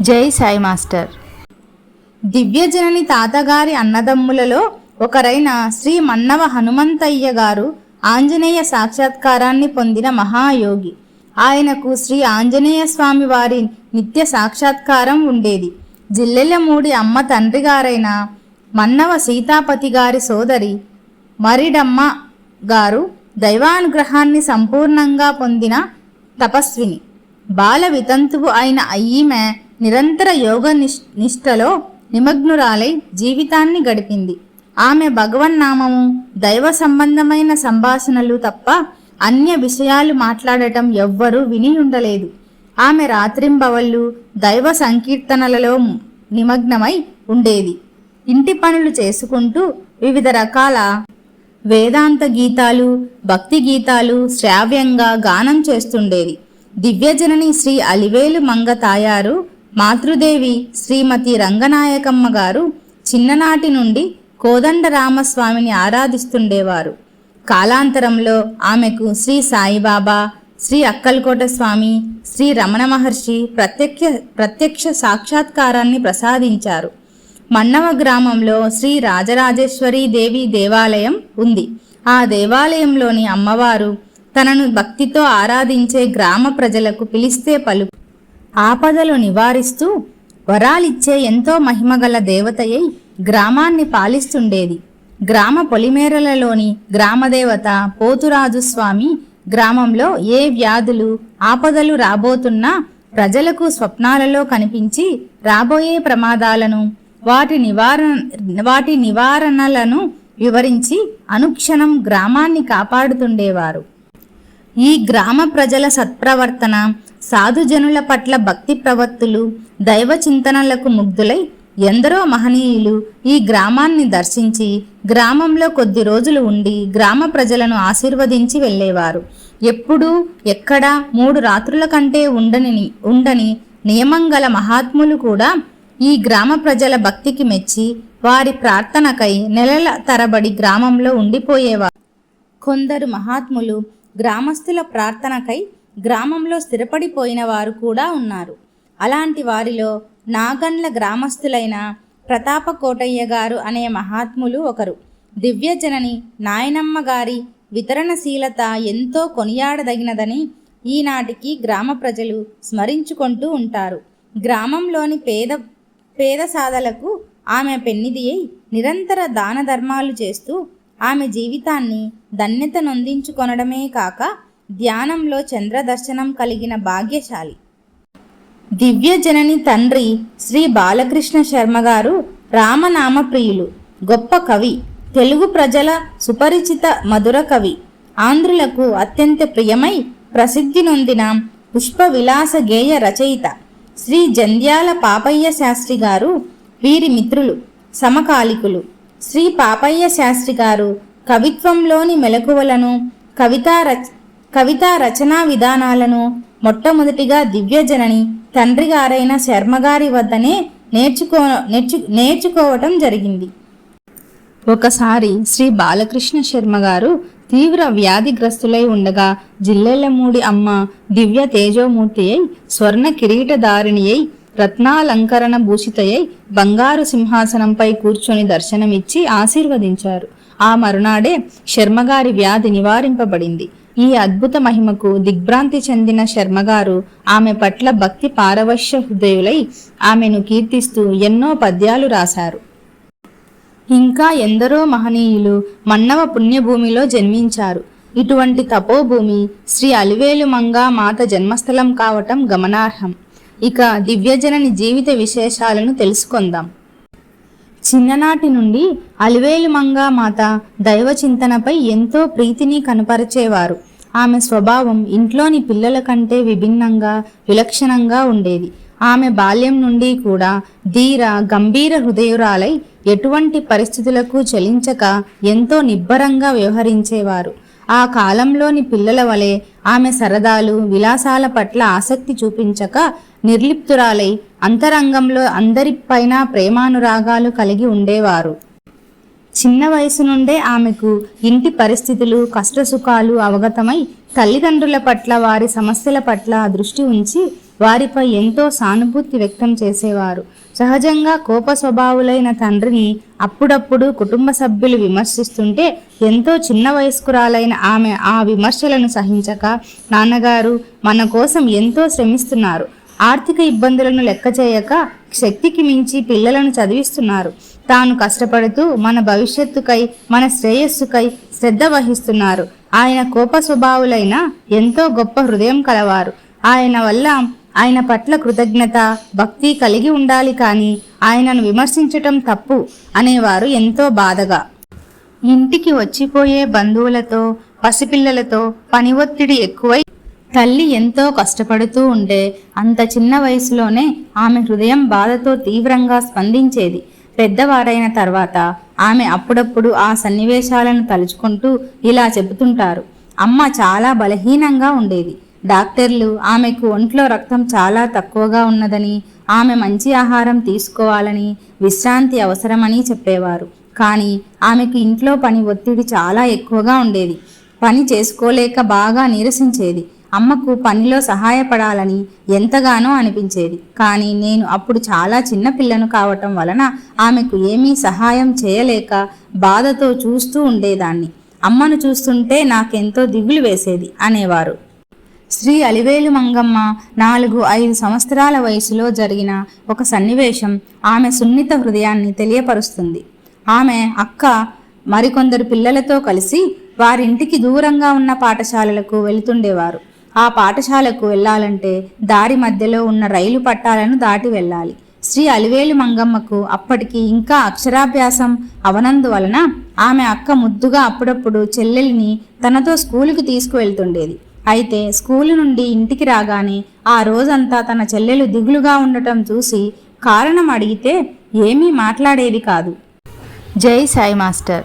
జై సాయి మాస్టర్. దివ్యజనని తాతగారి అన్నదమ్ములలో ఒకరైన శ్రీ మన్నవ హనుమంతయ్య గారు ఆంజనేయ సాక్షాత్కారాన్ని పొందిన మహాయోగి. ఆయనకు శ్రీ ఆంజనేయ స్వామి వారి నిత్య సాక్షాత్కారం ఉండేది. జిల్లెలమూడి అమ్మ తండ్రి గారైన మన్నవ సీతాపతి గారి సోదరి మరిడమ్మ గారు దైవానుగ్రహాన్ని సంపూర్ణంగా పొందిన తపస్విని. బాల వితంతువు అయిన ఈమె నిరంతర యోగ నిష్- నిష్ఠలో నిమగ్నురాలై జీవితాన్ని గడిపింది. ఆమె భగవన్నామము దైవ సంబంధమైన సంభాషణలు తప్ప అన్య విషయాలు మాట్లాడటం ఎవ్వరూ విని ఉండలేదు. ఆమె రాత్రింబవళ్ళు దైవ సంకీర్తనలలో నిమగ్నమై ఉండేది. ఇంటి పనులు చేసుకుంటూ వివిధ రకాల వేదాంత గీతాలు భక్తి గీతాలు శ్రావ్యంగా గానం చేస్తుండేది. దివ్యజనని శ్రీ అలివేలు మంగ తాయారు మాతృదేవి శ్రీమతి రంగనాయకమ్మ గారు చిన్ననాటి నుండి కోదండరామస్వామిని ఆరాధిస్తుండేవారు. కాలాంతరంలో ఆమెకు శ్రీ సాయిబాబా శ్రీ అక్కల్కోట స్వామి శ్రీ రమణ మహర్షి ప్రత్యక్ష ప్రత్యక్ష సాక్షాత్కారాన్ని ప్రసాదించారు. మన్నవ గ్రామంలో శ్రీ రాజరాజేశ్వరి దేవి దేవాలయం ఉంది. ఆ దేవాలయంలోని అమ్మవారు తనను భక్తితో ఆరాధించే గ్రామ ప్రజలకు పిలిస్తే పలు ఆపదలు నివారిస్తూ వరాలిచ్చే ఎంతో మహిమగల దేవతయై గ్రామాన్ని పాలిస్తుండేది. గ్రామ పొలిమేరలలోని గ్రామదేవత పోతురాజు స్వామి గ్రామంలో ఏ వ్యాధులు ఆపదలు రాబోతున్నా ప్రజలకు స్వప్నాలలో కనిపించి రాబోయే ప్రమాదాలను వాటి నివారణ వాటి నివారణలను వివరించి అనుక్షణం గ్రామాన్ని కాపాడుతుండేవారు. ఈ గ్రామ ప్రజల సత్ప్రవర్తన సాధుజనుల పట్ల భక్తి ప్రవత్తులు దైవ చింతనలకు ముగ్ధులై ఎందరో మహనీయులు ఈ గ్రామాన్ని దర్శించి గ్రామంలో కొద్ది రోజులు ఉండి గ్రామ ప్రజలను ఆశీర్వదించి వెళ్ళేవారు. ఎప్పుడూ ఎక్కడా మూడు రాత్రుల కంటే ఉండని ఉండని నియమం గల మహాత్ములు కూడా ఈ గ్రామ ప్రజల భక్తికి మెచ్చి వారి ప్రార్థనకై నెలల తరబడి గ్రామంలో ఉండిపోయేవారు. కొందరు మహాత్ములు గ్రామస్తుల ప్రార్థనకై గ్రామంలో స్థిరపడిపోయిన వారు కూడా ఉన్నారు. అలాంటి వారిలో నాగన్ల గ్రామస్తులైన ప్రతాప కోటయ్య గారు అనే మహాత్ములు ఒకరు. దివ్యజనని నాయనమ్మ గారి వితరణశీలత ఎంతో కొనియాడదగినదని ఈనాటికి గ్రామ ప్రజలు స్మరించుకుంటూ ఉంటారు. గ్రామంలోని పేద పేద సాధలకు ఆమె పెన్నిది అయి నిరంతర దాన ధర్మాలు చేస్తూ ఆమె జీవితాన్ని ధన్యత నొందించుకొనడమే కాక ధ్యానంలో చంద్రదర్శనం కలిగిన భాగ్యశాలి. దివ్యజనని తండ్రి శ్రీ బాలకృష్ణ శర్మ గారు రామనామ ప్రియులు గొప్ప కవి తెలుగు ప్రజల సుపరిచిత మధుర కవి ఆంధ్రులకు అత్యంత ప్రియమై ప్రసిద్ధి నొందిన పుష్ప విలాస గేయ రచయిత శ్రీ జంధ్యాల పాపయ్య శాస్త్రి గారు వీరి మిత్రులు సమకాలికులు. శ్రీ పాపయ్య శాస్త్రి గారు కవిత్వంలోని మెలకువలను కవితా రచ కవితా రచనా విధానాలను మొట్టమొదటిగా దివ్యజనని తండ్రి గారైన శర్మగారి వద్దనే నేర్చుకో నేర్చు నేర్చుకోవటం జరిగింది. ఒకసారి శ్రీ బాలకృష్ణ శర్మ గారు తీవ్ర వ్యాధిగ్రస్తులై ఉండగా జిల్లెలమూడి అమ్మ దివ్య తేజోమూర్తి అయి స్వర్ణ కిరీటధారిణి అయి రత్నాలంకరణ భూషితయై బంగారు సింహాసనంపై కూర్చొని దర్శనమిచ్చి ఆశీర్వదించారు. ఆ మరునాడే శర్మగారి వ్యాధి నివారింపబడింది. ఈ అద్భుత మహిమకు దిగ్భ్రాంతి చెందిన శర్మగారు ఆమె పట్ల భక్తి పారవశ్య హృదయులై ఆమెను కీర్తిస్తూ ఎన్నో పద్యాలు రాశారు. ఇంకా ఎందరో మహనీయులు మన్నవ పుణ్యభూమిలో జన్మించారు. ఇటువంటి తపోభూమి శ్రీ అలివేలు మంగా మాత జన్మస్థలం కావటం గమనార్హం. ఇక దివ్యజనని జీవిత విశేషాలను తెలుసుకుందాం. చిన్ననాటి నుండి అలివేలు మంగా మాత దైవ చింతనపై ఎంతో ప్రీతిని కనపరిచేవారు. ఆమె స్వభావం ఇంట్లోని పిల్లల కంటే విభిన్నంగా విలక్షణంగా ఉండేది. ఆమె బాల్యం నుండి కూడా ధీర గంభీర హృదయురాలై ఎటువంటి పరిస్థితులకు చలించక ఎంతో నిబ్బరంగా వ్యవహరించేవారు. ఆ కాలంలోని పిల్లల వలె ఆమె సరదాలు విలాసాల పట్ల ఆసక్తి చూపించక నిర్లిప్తురాలై అంతరంగంలో అందరిపైన ప్రేమానురాగాలు కలిగి ఉండేవారు. చిన్న వయసు నుండే ఆమెకు ఇంటి పరిస్థితులు కష్టసుఖాలు అవగతమై తల్లిదండ్రుల పట్ల వారి సమస్యల పట్ల దృష్టి ఉంచి వారిపై ఎంతో సానుభూతి వ్యక్తం చేసేవారు. సహజంగా కోప స్వభావులైన తండ్రిని అప్పుడప్పుడు కుటుంబ సభ్యులు విమర్శిస్తుంటే ఎంతో చిన్న వయస్కురాలైన ఆమె ఆ విమర్శలను సహించక నాన్నగారు మన కోసం ఎంతో శ్రమిస్తున్నారు. ఆర్థిక ఇబ్బందులను లెక్క చేయక శక్తికి మించి పిల్లలను చదివిస్తున్నారు. తాను కష్టపడుతూ మన భవిష్యత్తుకై మన శ్రేయస్సుకై శ్రద్ధ వహిస్తున్నారు. ఆయన కోప స్వభావులైన ఎంతో గొప్ప హృదయం కలవారు. ఆయన వల్ల ఆయన పట్ల కృతజ్ఞత భక్తి కలిగి ఉండాలి కానీ ఆయనను విమర్శించటం తప్పు అనేవారు ఎంతో బాధగా. ఇంటికి వచ్చిపోయే బంధువులతో పసిపిల్లలతో పని ఒత్తిడి ఎక్కువై తల్లి ఎంతో కష్టపడుతూ ఉంటే అంత చిన్న వయసులోనే ఆమె హృదయం బాధతో తీవ్రంగా స్పందించేది. పెద్దవారైన తర్వాత ఆమె అప్పుడప్పుడు ఆ సన్నివేశాలను తలుచుకుంటూ ఇలా చెబుతుంటారు. అమ్మ చాలా బలహీనంగా ఉండేది. డాక్టర్లు ఆమెకు ఒంట్లో రక్తం చాలా తక్కువగా ఉన్నదని ఆమె మంచి ఆహారం తీసుకోవాలని విశ్రాంతి అవసరమని చెప్పేవారు. కానీ ఆమెకు ఇంట్లో పని ఒత్తిడి చాలా ఎక్కువగా ఉండేది. పని చేసుకోలేక బాగా నీరసించేది. అమ్మకు పనిలో సహాయపడాలని ఎంతగానో అనిపించేది. కానీ నేను అప్పుడు చాలా చిన్న పిల్లను కావటం వలన ఆమెకు ఏమీ సహాయం చేయలేక బాధతో చూస్తూ ఉండేదాన్ని. అమ్మను చూస్తుంటే నాకెంతో దిగులు వేసేది అనేవారు. శ్రీ అలివేలు మంగమ్మ నాలుగు ఐదు సంవత్సరాల వయసులో జరిగిన ఒక సన్నివేశం ఆమె సున్నిత హృదయాన్ని తెలియపరుస్తుంది. ఆమె అక్క మరికొందరు పిల్లలతో కలిసి వారింటికి దూరంగా ఉన్న పాఠశాలలకు వెళుతుండేవారు. ఆ పాఠశాలకు వెళ్ళాలంటే దారి మధ్యలో ఉన్న రైలు పట్టాలను దాటి వెళ్ళాలి. శ్రీ అలివేలు మంగమ్మకు అప్పటికి ఇంకా అక్షరాభ్యాసం అవనందువలన ఆమె అక్క ముద్దుగా అప్పుడప్పుడు చెల్లెలిని తనతో స్కూలుకి తీసుకువెళ్తుండేది. అయితే స్కూలు నుండి ఇంటికి రాగానే ఆ రోజంతా తన చెల్లెలు దిగులుగా ఉండటం చూసి కారణం అడిగితే ఏమీ మాట్లాడేది కాదు. జై సాయి మాస్టర్.